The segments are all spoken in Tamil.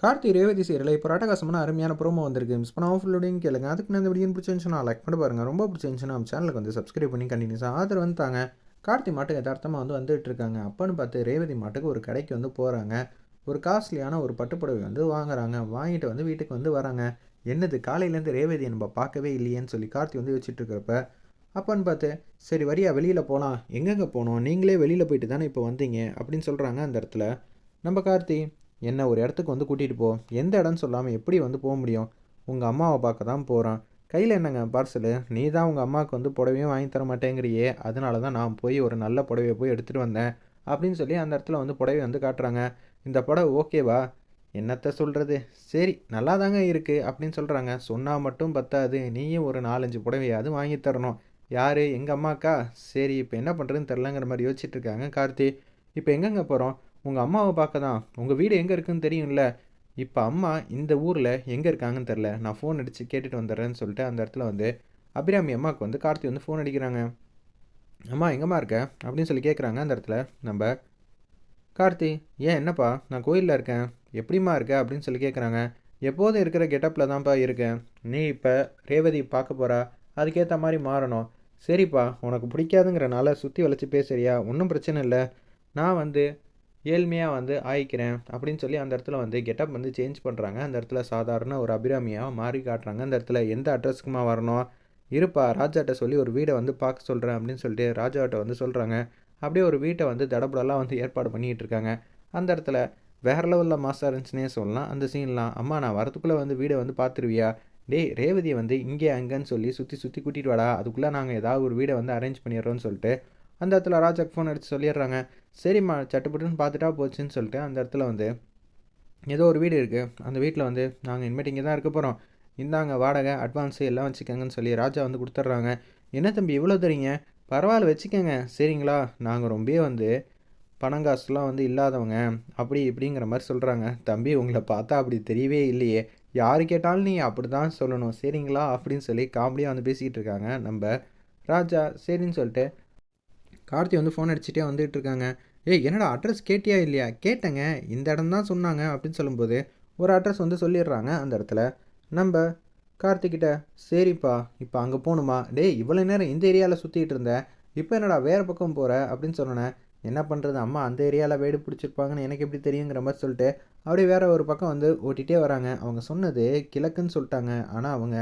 கார்த்தி ரேவதி சீரியல். இப்போ ராட்டகாசமான அருமையான ப்ரோமோ வந்திருக்கு. மிஸ் பண்ண ஆஃபர்லோடையும் கேளுங்க. அதுக்கு நான் இந்த வீடியோ பிடிச்சிருந்துச்சுன்னா லைக் பண்ணி பாருங்க. ரொம்ப பிடிச்சிருந்துச்சுன்னா நம்ம சேனலுக்கு வந்து சப்ஸ்கிரைப் பண்ணி கண்டினியூஸாக ஆதரவு வந்துட்டாங்க கார்த்தி மாட்டுக்கு யதார்த்தமாக வந்து வந்துட்டு இருக்காங்க. அப்பன்னு பார்த்து ரேவதி மாட்டுக்கு ஒரு கடைக்கு வந்து போகிறாங்க ஒரு காஸ்ட்லியான ஒரு பட்டுப்புடவை வந்து வாங்குறாங்க. வாங்கிட்டு வந்து வீட்டுக்கு வந்து வராங்க. என்னது காலையிலேருந்து ரேவதி நம்ம பார்க்கவே இல்லையேன்னு சொல்லி கார்த்தி வந்து வச்சுட்டு இருக்கிறப்ப அப்பன்னு பார்த்து சரி வரியா வெளியில் போகலாம் எங்கெங்கே போனோம்? நீங்களே வெளியில் போயிட்டு தானே இப்போ வந்தீங்க? அப்படின்னு சொல்கிறாங்க அந்த இடத்துல. நம்ம கார்த்தி என்னை ஒரு இடத்துக்கு வந்து கூட்டிகிட்டு போ. எந்த இடம்னு சொல்லாமல் எப்படி வந்து போக முடியும்? உங்கள் அம்மாவை பார்க்க தான் போகிறான் கையில் என்னங்க பார்சலு நீ தான் உங்கள் அம்மாவுக்கு வந்து புடவையும் வாங்கி தர மாட்டேங்கிறியே. அதனால தான் நான் போய் ஒரு நல்ல புடவையை போய் எடுத்துகிட்டு வந்தேன். அப்படின்னு சொல்லி அந்த இடத்துல வந்து புடவை வந்து காட்டுறாங்க. இந்த புடவை ஓகேவா என்னத்த சொல்கிறது சரி நல்லா தாங்க இருக்குது அப்படின்னு சொல்கிறாங்க சொன்னால் மட்டும் பத்தாது. நீயும் ஒரு நாலஞ்சு புடவையாவது வாங்கி தரணும். யார்? எங்கள் அம்மாக்கா சரி இப்போ என்ன பண்ணுறதுன்னு தெரிலங்கிற மாதிரி யோசிச்சுட்டு இருக்காங்க கார்த்தி. இப்போ எங்கெங்கே போகிறோம் உங்கள் அம்மாவை பார்க்க தான் உங்கள் வீடு எங்கே இருக்குன்னு தெரியும்ல? இப்போ அம்மா இந்த ஊரில் எங்கே இருக்காங்கன்னு தெரில நான் ஃபோன் அடித்து கேட்டுட்டு வந்துடுறேன்னு சொல்லிட்டு அந்த இடத்துல வந்து அபிராமி அம்மாவுக்கு வந்து கார்த்தி வந்து ஃபோன் அடிக்கிறாங்க. அம்மா எங்கம்மா இருக்க? அப்படின்னு சொல்லி கேட்குறாங்க அந்த இடத்துல நம்ம. கார்த்தி ஏன் என்னப்பா? நான் கோயிலில் இருக்கேன். எப்படிம்மா இருக்க? அப்படின்னு சொல்லி கேட்குறாங்க எப்போதும் இருக்கிற கெட்டப்பில் தான்ப்பா இருக்கேன். நீ இப்போ ரேவதி பார்க்க போகிறா அதுக்கேற்ற மாதிரி மாறணும். சரிப்பா உனக்கு பிடிக்காதுங்கிறனால சுற்றி வளைச்சி பேசுறியா? ஒன்றும் பிரச்சனை இல்லை. நான் வந்து ஏழ்மையாக வந்து ஆயிக்கிறேன் அப்படின்னு சொல்லி அந்த இடத்துல வந்து கெட்டப் வந்து சேஞ்ச் பண்ணுறாங்க அந்த இடத்துல சாதாரண ஒரு அபிராமியாக மாறி காட்டுறாங்க. அந்த இடத்துல எந்த அட்ரஸ்க்குமா வரணும்? இருப்பா ராஜாட்ட சொல்லி ஒரு வீடை வந்து பார்க்க சொல்கிறேன் அப்படின்னு சொல்லிட்டு ராஜாட்ட வந்து சொல்கிறாங்க அப்படியே ஒரு வீட்டை வந்து தடபுடலாம் வந்து ஏற்பாடு பண்ணிகிட்டு இருக்காங்க. அந்த இடத்துல வேறு லெவலில் மாஸ்டர் இருந்துச்சுனே சொல்லலாம். அந்த சீன்லாம் அம்மா நான் வரத்துக்குள்ளே வந்து வீடை வந்து பார்த்துருவியா? டேய் ரேவதியை வந்து இங்கே அங்கேன்னு சொல்லி சுற்றி சுற்றி கூட்டிகிட்டு வாடா. அதுக்குள்ளே நாங்கள் ஏதாவது ஒரு வீடை வந்து அரேஞ்ச் பண்ணிடுறோன்னு சொல்லிட்டு அந்த இடத்துல ராஜாக்கு ஃபோன் அடித்து சொல்லிடுறாங்க. சரிம்மா சட்டுப்பட்டுன்னு பார்த்துட்டா போச்சுன்னு சொல்லிட்டு அந்த இடத்துல வந்து ஏதோ ஒரு வீடு இருக்குது அந்த வீட்டில் வந்து நாங்கள் இனிமேட்டு இங்கே தான் இருக்க போகிறோம் இந்தாங்க வாடகை அட்வான்ஸு எல்லாம் வச்சுக்கோங்கன்னு சொல்லி ராஜா வந்து கொடுத்துட்றாங்க. என்ன தம்பி இவ்வளோ தரீங்க? பரவாயில்ல வச்சுக்கோங்க. சரிங்களா? நாங்கள் ரொம்ப வந்து பணங்காசுலாம் வந்து இல்லாதவங்க. அப்படி இப்படிங்கிற மாதிரி சொல்கிறாங்க தம்பி உங்களை பார்த்தா அப்படி தெரியவே இல்லையே. யார் கேட்டாலும் நீ அப்படி தான் சொல்லணும். சரிங்களா? அப்படின்னு சொல்லி காமெடியாக வந்து பேசிக்கிட்டு இருக்காங்க. நம்ம ராஜா சரின்னு சொல்லிட்டு கார்த்தி வந்து ஃபோன் அடிச்சுட்டே வந்துகிட்டு இருக்காங்க ஏய் என்னடா அட்ரஸ் கேட்டியா இல்லையா? கேட்டேங்க. இந்த இடம் தான் சொன்னாங்க அப்படின்னு சொல்லும்போது ஒரு அட்ரஸ் வந்து சொல்லிடுறாங்க அந்த இடத்துல. நம்ம கார்த்திக்கிட்ட சரிப்பா இப்போ அங்கே போகணுமா டேய் இவ்வளோ நேரம் இந்த ஏரியாவில் சுற்றிட்டு இருந்தேன் இப்போ என்னடா வேறு பக்கம் போகிற அப்படின்னு சொன்னேன் என்ன பண்ணுறது அம்மா அந்த ஏரியாவில் வீடு பிடிச்சிருப்பாங்கன்னு எனக்கு எப்படி தெரியுங்கிற மாதிரி சொல்லிட்டு அப்படியே வேறு ஒரு பக்கம் வந்து ஓட்டிகிட்டே வராங்க. அவங்க சொன்னது கிழக்குன்னு சொல்லிட்டாங்க. ஆனால் அவங்க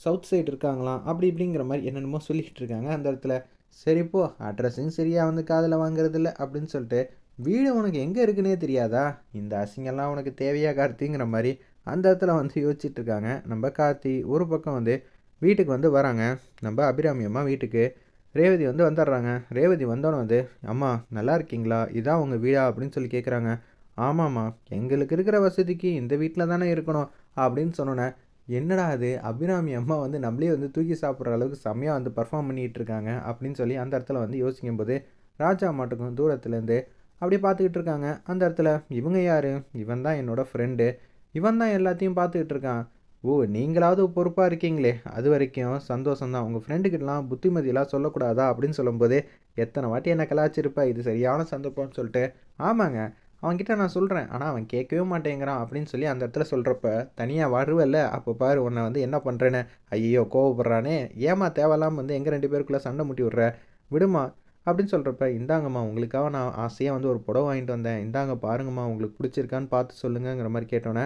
சவுத் சைடு இருக்காங்களாம் அப்படி இப்படிங்கிற மாதிரி என்னென்னமோ சொல்லிக்கிட்டு இருக்காங்க அந்த இடத்துல. சரி போ அட்ரஸும் சரியாக வந்து காதில் வாங்குறதில்ல அப்படின்னு சொல்லிட்டு வீடு உனக்கு எங்கே இருக்குன்னே தெரியாதா? இந்த அசிங்கெல்லாம் உனக்கு தேவையா கார்த்திங்கிற மாதிரி அந்த இடத்துல வந்து யோசிச்சுட்டு இருக்காங்க. நம்ம கார்த்தி ஒரு பக்கம் வந்து வீட்டுக்கு வந்து வராங்க. நம்ம அபிராமி அம்மா வீட்டுக்கு ரேவதி வந்து வந்துடுறாங்க. ரேவதி வந்தோன்னே வந்து அம்மா நல்லா இருக்கீங்களா? இதான் உங்கள் வீடா? அப்படின்னு சொல்லி கேட்குறாங்க ஆமாம்மா எங்களுக்கு இருக்கிற வசதிக்கு இந்த வீட்டில் தானே இருக்கணும் அப்படின்னு சொன்னோன்னே என்னடா அது அபிராமி அம்மா வந்து நம்மளே வந்து தூக்கி சாப்பிட்ற அளவுக்கு செம்மையாக வந்து பர்ஃபார்ம் பண்ணிகிட்டு இருக்காங்க அப்படின்னு சொல்லி அந்த இடத்துல வந்து யோசிக்கும் போது ராஜா மாட்டுக்கும் தூரத்துலேருந்து அப்படியே பார்த்துக்கிட்டு இருக்காங்க. அந்த இடத்துல இவங்க யார்? இவன் தான் என்னோடய ஃப்ரெண்டு இவன் தான் எல்லாத்தையும் பார்த்துக்கிட்டு இருக்கான். ஓ நீங்களாவது பொறுப்பாக இருக்கீங்களே. அது வரைக்கும் சந்தோஷம் தான். உங்கள் ஃப்ரெண்டுக்கிட்டலாம் புத்திமதியெல்லாம் சொல்லக்கூடாதா? அப்படின்னு சொல்லும்போது எத்தனை வாட்டி என்ன கலாச்சிருப்பா? இது சரியான சந்தர்ப்பம்னு சொல்லிட்டு. ஆமாங்க. அவன்கிட்ட நான் சொல்கிறேன் ஆனால் அவன் கேட்கவே மாட்டேங்கிறான் அப்படின்னு சொல்லி அந்த இடத்துல சொல்கிறப்ப தனியாக வருவல்ல? அப்போ பாரு உன்னை வந்து என்ன பண்ணுறேன்னு ஐயோ கோவப்படுறானே. ஏமா தேவையில்லாமல் வந்து எங்கள் ரெண்டு பேருக்குள்ளே சண்டை முட்டி விட்ற? விடுமா. அப்படின்னு சொல்கிறப்ப இந்தாங்கம்மா உங்களுக்காக நான் ஆசையாக வந்து ஒரு புடவை வாங்கிட்டு வந்தேன். இந்தாங்க பாருங்கம்மா உங்களுக்கு பிடிச்சிருக்கான்னு பார்த்து சொல்லுங்கங்கிற மாதிரி கேட்டோன்னே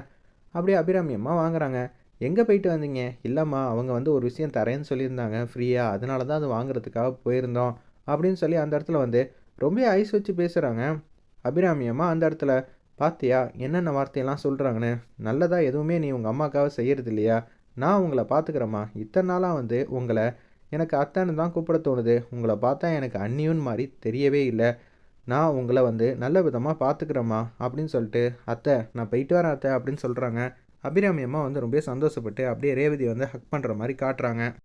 அப்படியே அபிராமி அம்மா வாங்குறாங்க. எங்கே போயிட்டு வந்தீங்க? இல்லைம்மா அவங்க வந்து ஒரு விஷயம் தரேன்னு சொல்லியிருந்தாங்க. ஃப்ரீயாக அதனால தான் அது வாங்குறதுக்காக போயிருந்தோம். அப்படின்னு சொல்லி அந்த இடத்துல வந்து ரொம்ப ஐஸ் வச்சு பேசுகிறாங்க அபிராமியம்மா அந்த இடத்துல பார்த்தியா என்னென்ன வார்த்தையெல்லாம் சொல்கிறாங்கன்னு நல்லதாக எதுவுமே நீ உங்கள் அம்மாக்காக செய்கிறது இல்லையா நான் உங்களை பார்த்துக்கிறேம்மா இத்தனை நாளாக வந்து உங்களை எனக்கு அத்தான்னு தான் கூப்பிட தோணுது. உங்களை பார்த்தா எனக்கு அந்நியுன்னு மாதிரி தெரியவே இல்லை. நான் உங்களை வந்து நல்ல விதமாக பார்த்துக்கிறேம்மா அப்படின்னு சொல்லிட்டு அத்தை நான் போயிட்டு வரேன் அத்தை அப்படின்னு சொல்கிறாங்க அபிராமி அம்மா வந்து ரொம்ப சந்தோஷப்பட்டு அப்படியே ரேவதி வந்து ஹக் பண்ணுற மாதிரி காட்டுறாங்க.